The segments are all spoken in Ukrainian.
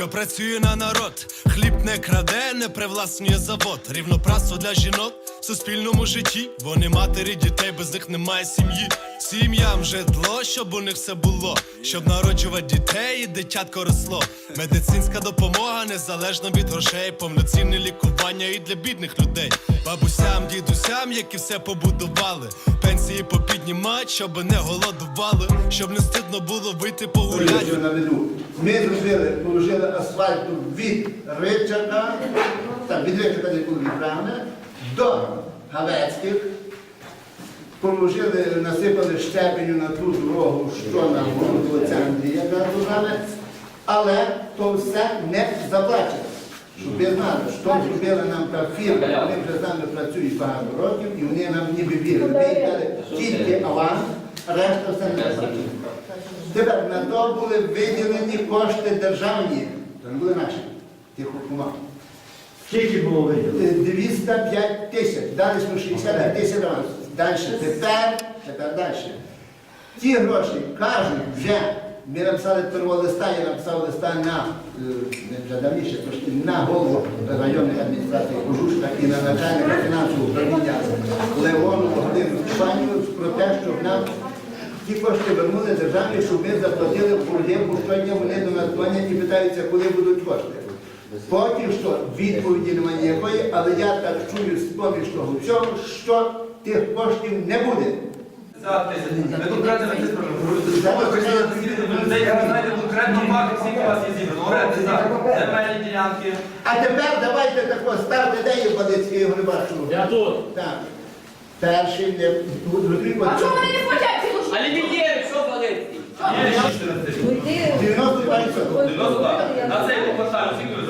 що працює на народ, хліб не краде, не привласнює завод, рівноправство для жінок в суспільному житті. Вони матері дітей, без них немає сім'ї. Сім'ям житло, щоб у них все було, щоб народжувати дітей і дитятко росло. Медицинська допомога незалежно від грошей, повноцінне лікування і для бідних людей. Бабусям, дідусям, які все побудували. Пенсії попіднімать, щоб не голодували, щоб не стидно було вийти погуляти. Ми зробили, положили асфальту від Ричака, так, від Ричака де було відправне, до Галецьких. Положили, насипали щебеню на ту дорогу, що на центрі, як казали, але то все не заплачено. Щоб ви знали, що зробила нам та фірма, вони вже з нами працюють багато років, і вони нам ніби вірили. Ми їм дали тільки аванс, решта все не заплачено. Тепер на то були виділені кошти державні, то не були наші, тих кумах. Скільки було виділено? 205 тисяч, далі ми 60 тисяч. Далі, тепер, тепер далі. Ті гроші кажуть вже, ми написали первого листа, я написав листа на, не вже давніше, трошки на голову районної адміністрації Кожушка і на начальника фінансового управління Леону Володимиру Степаніву про те, щоб нам ті кошти вернули державі, щоб ми заплатили борги, бо щодня вони до нас дзвонять і питаються, коли будуть кошти. Поки що відповіді немає ніякої, але я так чую з поміж того всього, що тих коштів не буде. Ви конкретно на цифру говорите. Ви хотіли присвітити до людей, ви знаєте конкретно факти, скільки у вас є зібрано. Говорите за земельні ділянки. А тепер давайте тако ставте, де є Балицький Грибашов. Я тут. Так. Перший не А чого вони не хочуть А Лебедєвич, що Галицький? Є 14 тисяч. 90 90 так. На цей квартал скільки ви?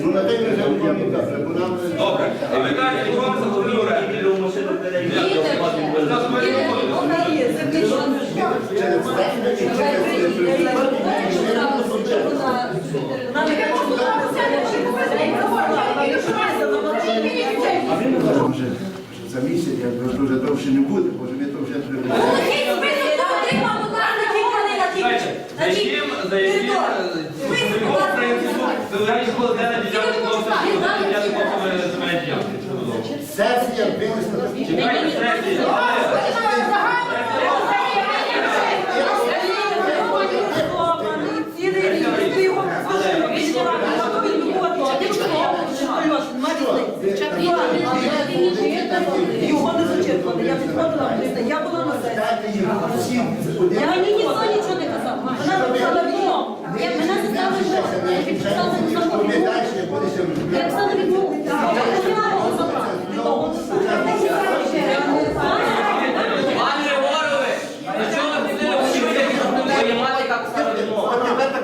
Ну на те ми вже будемо бо нам Добре. І ви кажете, вам заплатили оренду. Зараз ми не будемо. через це і за місяць, як дуже довше не буде, може ми то вже зробимо. За яким, за яким, за якого принципу ви вирішили, де на ділянку класу, де на класу земельні ділянки? Сесія винесла Чекайте Його не зачерпали. Я підходила, я була на сесії. Я ніхто нічого не казав. Вона написала Я мене сказали, що Я відмову. Пане Григорович, на чому?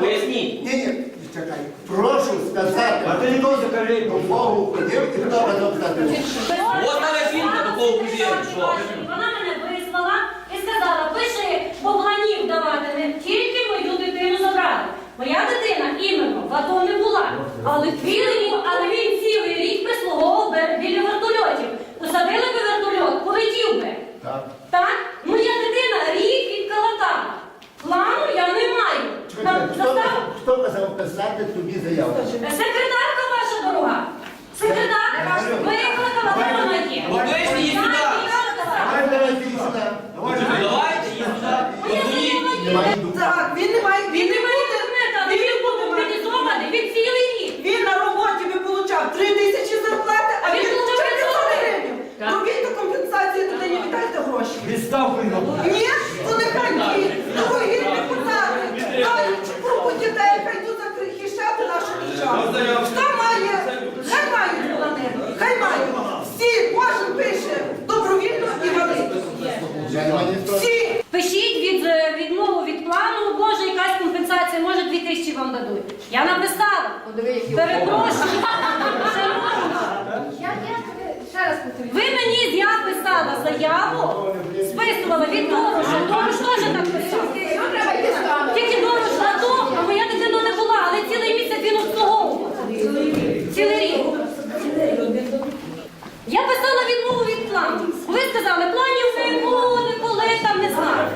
Поясніть. Ні, ні, чекай. Прошу сказати, а ти хто закажи по Богу і хто разом сказати. От мене жінка до кого повірить, що? Вона мене вислала і сказала, пиши, бо планів давати не тільки мою дитину забрали. Моя дитина іменно в АТО не була, але цілий рік, але він цілий рік прислуговував бе- біля вертольотів. Посадили би вертольот, полетів би. Так. Так? Моя дитина рік відколотала. Плану я не маю. Нам Хто, застав хто казав писати тобі заяву? Секретарка ваша дорога. Секретарка викликала, вона є. Покличте її сюди. Давайте її сюди. Так, він не має, він не має. Він він був мобілізований, він цілий рік. Він на роботі би получав 3 тисячі зарплати, а він получав 500 гривень. Робіть ту компенсацію, дитині віддайте гроші. Відставку його. Ні, то нехай ні. Дорогі депутати, кажуть, групу дітей, хай тут захищати нашу державу. Хто має, хай має плани, хай має. Всі, кожен пише добровільно і ніхто. Всі. Пишіть від е, відмову від плану, може якась компенсація, може 2 тисячі вам дадуть. Я написала. Перепрошую. Ви мені я писала заяву, списувала від Дороша. Дорош теж так писав. Тільки Дорош на то, а моя дитина не була, але цілий місяць він обслуговував. Цілий рік. Я писала відмову від плану. Ви сказали, планів не буде, коли там не знаю.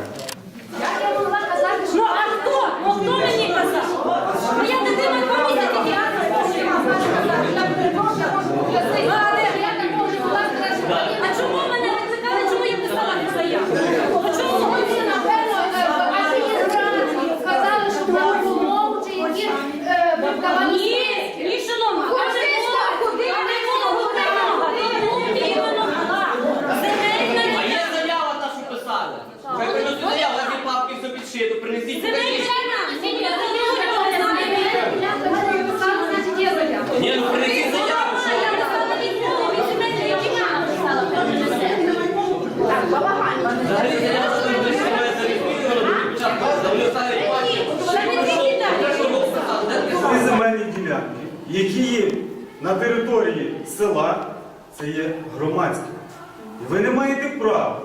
Ну а хто? Ну хто мені казав? Моя дитина два місяці Взагалі заяву що ви ще не зареєстровано до початку. Завжди ставить пані. Це не тільки так. Де ж ви Бог сказав? Де таке Ці слово? земельні ділянки, які є на території села, це є громадські. І ви не маєте права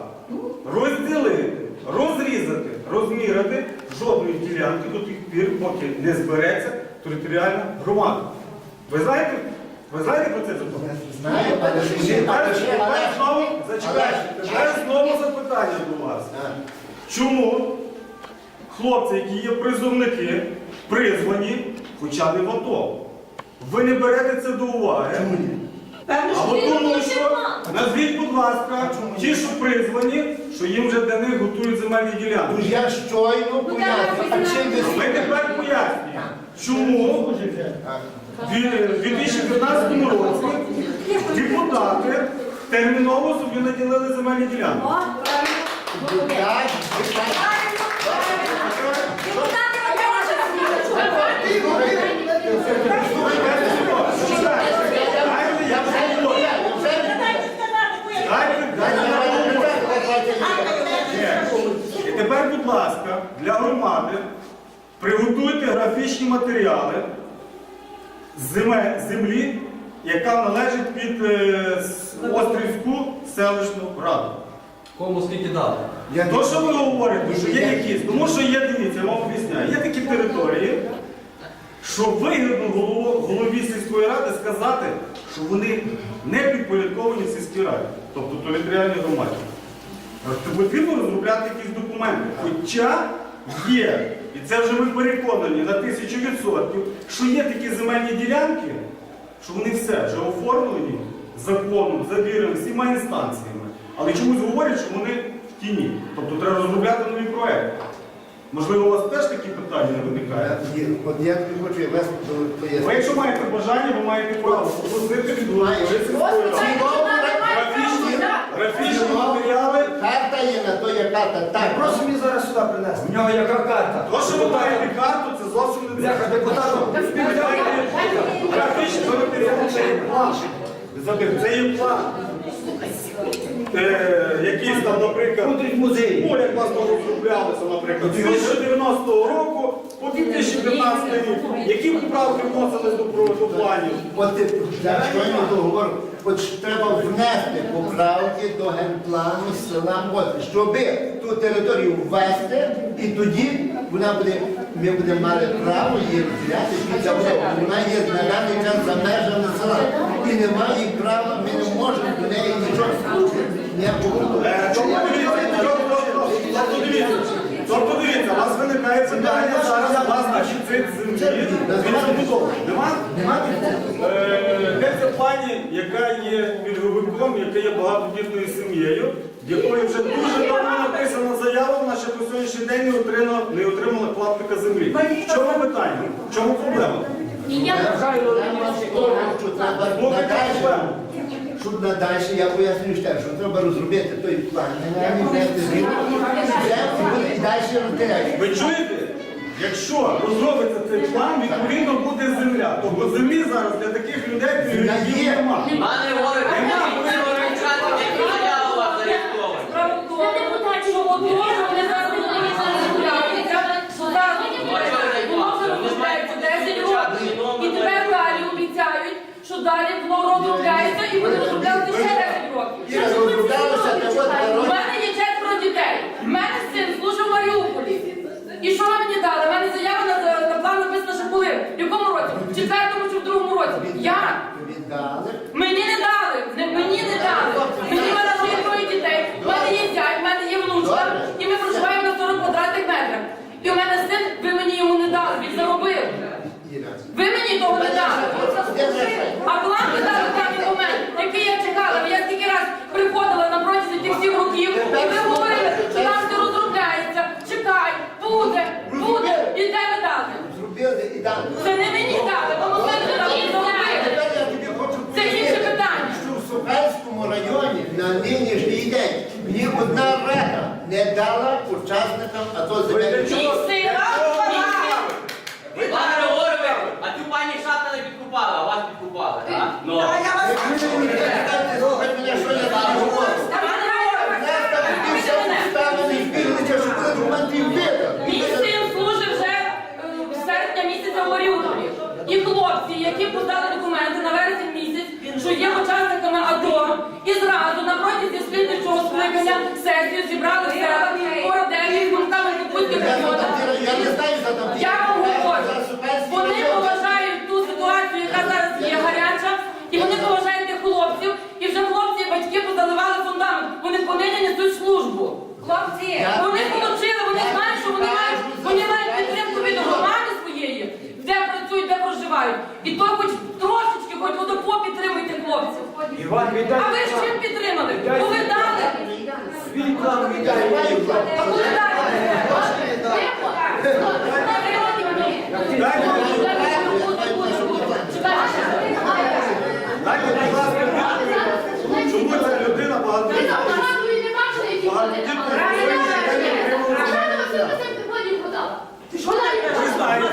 розділити, розрізати, розміряти жодної ділянки до тих пір, поки не збереться територіальна громада. Ви знаєте? Ви знаєте про це закон? Знаю, але- знову, зачекайте, тепер знову запитання до вас. Чому хлопці, які є призовники, призвані, хоча не в АТО, ви не берете це до уваги? Чому ні? А що от тому, що назвіть, будь ласка, ті, що призвані, що їм вже для них готують земельні Ну ділянки. ж я щойно поясню, а чим ви Ми тепер пояснюємо, чому в 2015 році депутати терміново собі наділили земельні ділянки. Ви так. Депутати Дайте я говорю. Дайте, дайте я говорю. Ні. І тепер, будь ласка, для громади приготуйте графічні матеріали землі, яка належить під е, Острівську селищну раду. Кому скільки дати? Я То, що ви говорите, що є якісь, тому що є, дивіться, я вам об'ясняю, є такі території, що вигідно голові сільської ради сказати, що вони не підпорядковані сільській раді, тобто територіальній громаді. Тобто Потрібно розробляти якісь документи. Хоча є, і це вже ми переконані на тисячу відсотків, що є такі земельні ділянки, що вони все вже оформлені законом, завірені всіма інстанціями. Але чомусь говорять, що вони в тіні. Тобто треба розробляти нові проекти. Можливо, у вас теж такі питання не виникають? Ні, От я тобі хочу вас Ви якщо маєте бажання, ви маєте право попросити від голови Маєте. сільської ради графічні, графічні матеріали. Карта є на то є карта. Так, Прошу мені зараз сюди принести. У нього яка карта? То, що ви маєте карту, це зовсім не Бляха, депутатом. Графічний матеріал це є план. Забив, Це є план. Е, якийсь там, наприклад, музей. ну, як вас там розроблялися, наприклад, з 1990 року по 2015 рік. Які поправки вносились до, планів? От ти я ж треба внести поправки до генплану села Мотрі, щоб ту територію ввести, і тоді вона буде, ми будемо мати право її розгляти після того. Вона є на даний час за межами села. І немає права, ми не можемо до неї нічого ніякого. Тобто дивіться, у вас виникає питання зараз, у вас значить цих землі від. Нема? Нема це пані, яка є пільговиком, яка є багатодітною сім'єю, в якої вже дуже давно написана заява, вона ще по сьогоднішній день не отримала, не отримала клаптика землі. В чому питання? В чому проблема? І я Слухайте проблему. Щоб надальше, я поясню ще, що треба розробити той план, не внести зміни, далі розглядати. Ви чуєте? Якщо розробиться цей план, відповідно буде земля. Тобто землі зараз для таких людей пріоритетів Є. Пане Григорове, ви можете організувати, які заяви у вас зареєстровані. Що одного не І тепер далі обіцяють, що далі воно розробляється і буде розроблятися ще 10 років. Іра, розроблялося, та от У мене є четверо дітей. У мене син служив в Маріуполі. І що не дала учасникам АТО земельних ділянок. Пане Григорове, а цю пані Шата не підкупала, а вас підкупали. так? Ну. ну. Ви я там говорю. У нас там більше обставини збіглися, що були вже е, серпня місяця в Маріуполі. І хлопці, які подали документи на вересень місяць, що є хоча гуртами Капутських Я за районах. там- Я не знаю. Я вам говорю, вони поважають ту ситуацію, яка зараз є гаряча, і вони поважають тих хлопців, і вже хлопці і батьки позаливали фундамент. Вони понині несуть службу. Хлопці, вони отримали, вони знають, що вони мають, вони мають підтримку від громади своєї, де працюють, де проживають. І то хоч трошечки, хоч водопо підтримуйте хлопців. Іван, віддай. А ви ж чим підтримали? Бо ви дали. Свій план віддай. А коли дали? Дайте, будь ласка, відповідь. Чому ця людина багато? Ви знаєте,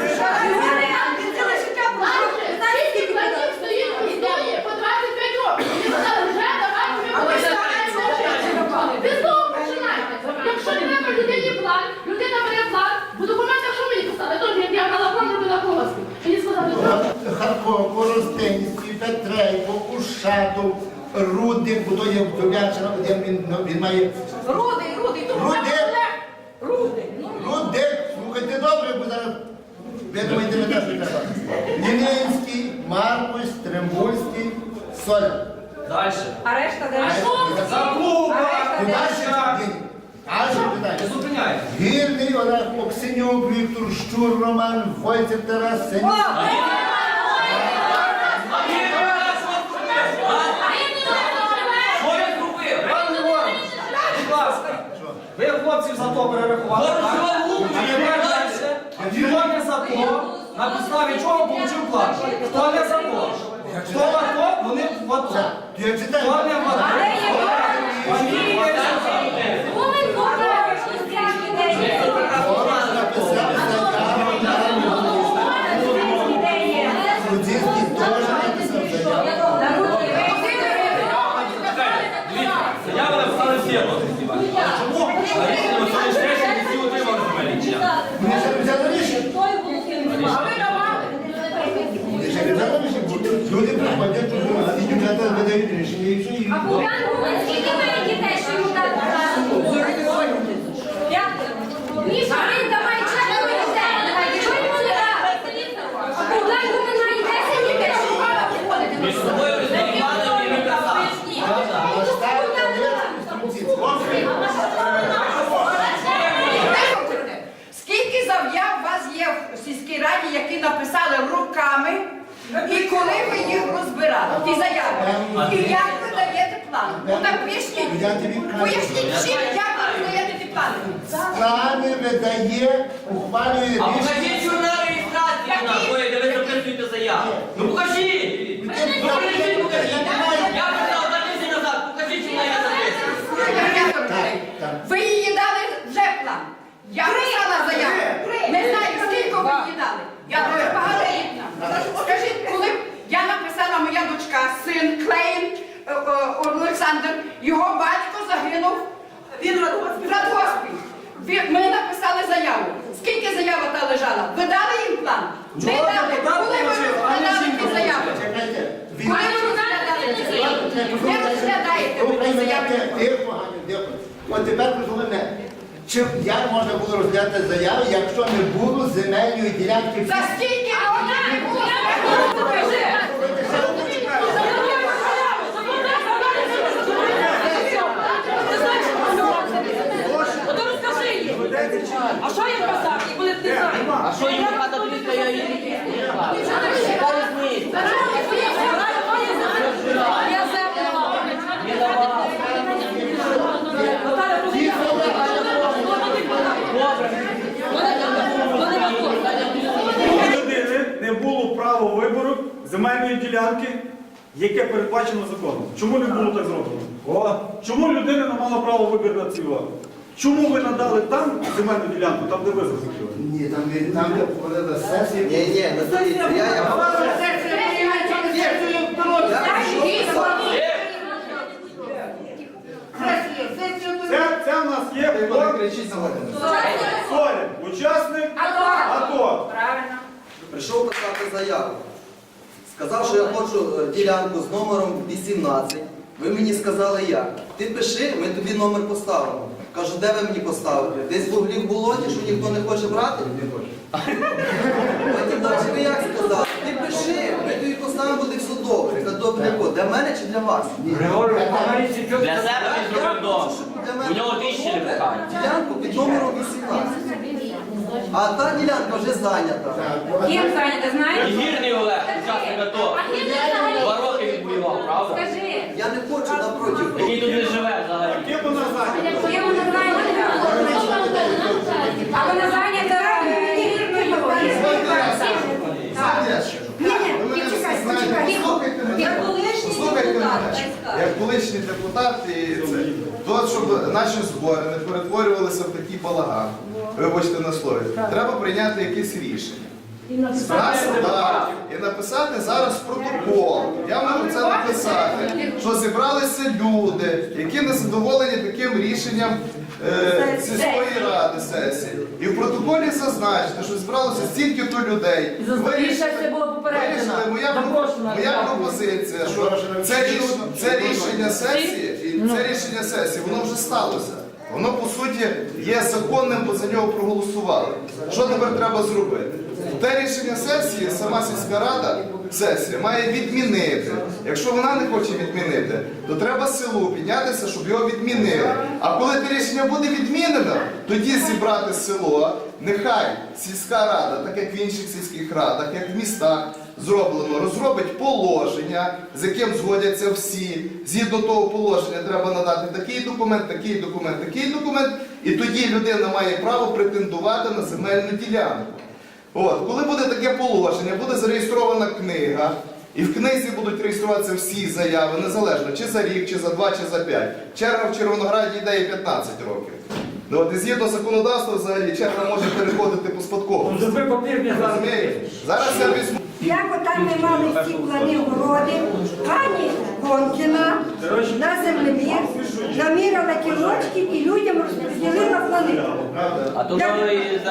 Ціле життя прожив. Знаєте, скільки ви дали? Ви знову починаєте. Якщо треба людині план, людина бере план, бо документах що мені писали? Тож я брала план, робила колоски. Мені сказали, що Харков, Коростенський, Ушатов, Рудик, бо то є Дубячина, де він, ну, він має Рудий, рудий, тут Рудик, Рудий. Ну, Рудик, слухайте добре, бо зараз ви думаєте, не те, що треба. Лінинський, Маркось, Трембульський, Соля. Далі. А решта де? Заклуба! Куди ще? Ні. Аж Не питання. зупиняйте. Гірний Олег Оксенюк, Віктор Щур, Роман, Войцев Тарас, Сенюк. Що він зробив? Пане Григорович, будь ласка, ви хлопців за то перерахували. Так? А тепер далі. Хто не за то, на підставі чого получив план? Хто не за то? Хто в АТО, вони в АТО. Хто не в АТО? Вони в АТО. Вони говорять, що ця ідея. Ворог написав заяву на Ідея. Грудинський теж написав заяву. Заяви написали всі однозначно. Чому? На рішення останньої сесії всі отримали земельні ділянки. Вони ще не взяли рішення. Той голосує. А ви давали. Вони ще не взяли рішення. Люди приходять, і дівчата видають рішення, і все, А Богдан, скільки має дітей, що йому так П'ятеро. Міша, він давай четверо дітей. Чого йому не дали? А Богдан, він має десять дітей, що мала виходити. Між собою розмовляли і не казали. Ставте інструкції. Виходьте. Скільки заяв у вас є в сільській раді, які написали руками, і коли ви їх розбирали, ті заяви? І як ви даєте план? Ну так поясніть. Я тобі кажу. Поясніть всім, як ви даєте ті плани. Плани видає, ухвалює А покажіть рішення. журнал реєстрації на кої, де ви записуєте заяву. Ну покажіть! Ну покажіть, покажіть! Я два тижні назад, покажіть, чи вона є записана. Ви її дали вже план. Я писала заяву. Не знаю, скільки ви її дали. Я дуже багато їх нам. Скажіть, коли я написала моя дочка, син Клейн е, е, Олександр, його батько загинув. Він в радгоспі. Ми написали заяву. Скільки заява та лежала? Ви дали їм план? Не Чого дали. Коли ви розглядали ті заяви? Коли ви розглядали ті заяви? Не розглядаєте ви ті заяви. От тепер мене. Чи як можна було розглядати заяви, якщо не було земельної ділянки? За скільки років не було? Ото розкажи їм. А що я казав? І коли ти знаєш? А що їм хата тобі я її? Яка різниця? Я землю мала. Наталя, коли я У людини не було права вибору земельної ділянки, яке передбачено законом. Чому не було так зроблено? Чому людина не мала права вибору на цілу? Чому ви надали там земельну ділянку, там де ви захотіли? Ні, там, де- там де проводила сесія. Ні, ні, не дивіться, я як Це, це в нас є хто? не. Соля, учасник АТО. Прийшов писати заяву. Сказав, що я хочу е, ділянку з номером 18 Ви мені сказали як? Ти пиши, ми тобі номер поставимо. Кажу, де ви мені поставите? Десь в углі в болоті, що ніхто не хоче брати? Не хоче. Потім далі ви як сказали? Ти пиши, ми тобі поставимо, буде все добре. Це добре для? Для мене чи для вас? Для себе він зробив дом. Для У мене нього тисячі не питання. ділянку під номером 18. А та ділянка вже зайнята. Ким зайнята, І знаєш? гірний Олег, учасник АТО. А ким ти взагалі? Два роки правда? Скажи, Я не хочу напроти. Який тут він живе взагалі? ким вона зайнята? А вона зайнята е, гірною. Мене. Колишній депутат, мене. хай. Як колишній депутат і це. То, щоб наші збори не перетворювалися в такий балаган. Вибачте на слові. Треба прийняти якесь рішення. Раз, так, і написати зараз протокол. Я можу це написати, що зібралися люди, які не задоволені таким рішенням е, сільської ради сесії. І в протоколі зазначити, що зібралося стільки-то людей. Вирішили, моя, моя пропозиція, що це, це рішення сесії, і це рішення сесії, воно вже сталося. Воно по суті є законним, бо за нього проголосували. Що тепер треба зробити? Те рішення сесії, сама сільська рада, сесія має відмінити. Якщо вона не хоче відмінити, то треба селу піднятися, щоб його відмінили. А коли те рішення буде відмінено, тоді зібрати село, нехай сільська рада, так як в інших сільських радах, як в містах, зроблено, розробить положення, з яким згодяться всі. Згідно того положення треба надати такий документ, такий документ, такий документ, і тоді людина має право претендувати на земельну ділянку. От, коли буде таке положення, буде зареєстрована книга, і в книзі будуть реєструватися всі заяви, незалежно чи за рік, чи за два, чи за п'ять. Черга в Червонограді йде і 15 років. Ну, от, і згідно законодавства, взагалі, черга може переходити по спадковості. Розумієте? Зараз я візьму. Як там ми мали всі плани городи, пані Гонкіна на землі намірила кілочки і людям розподілила плани. А то вони за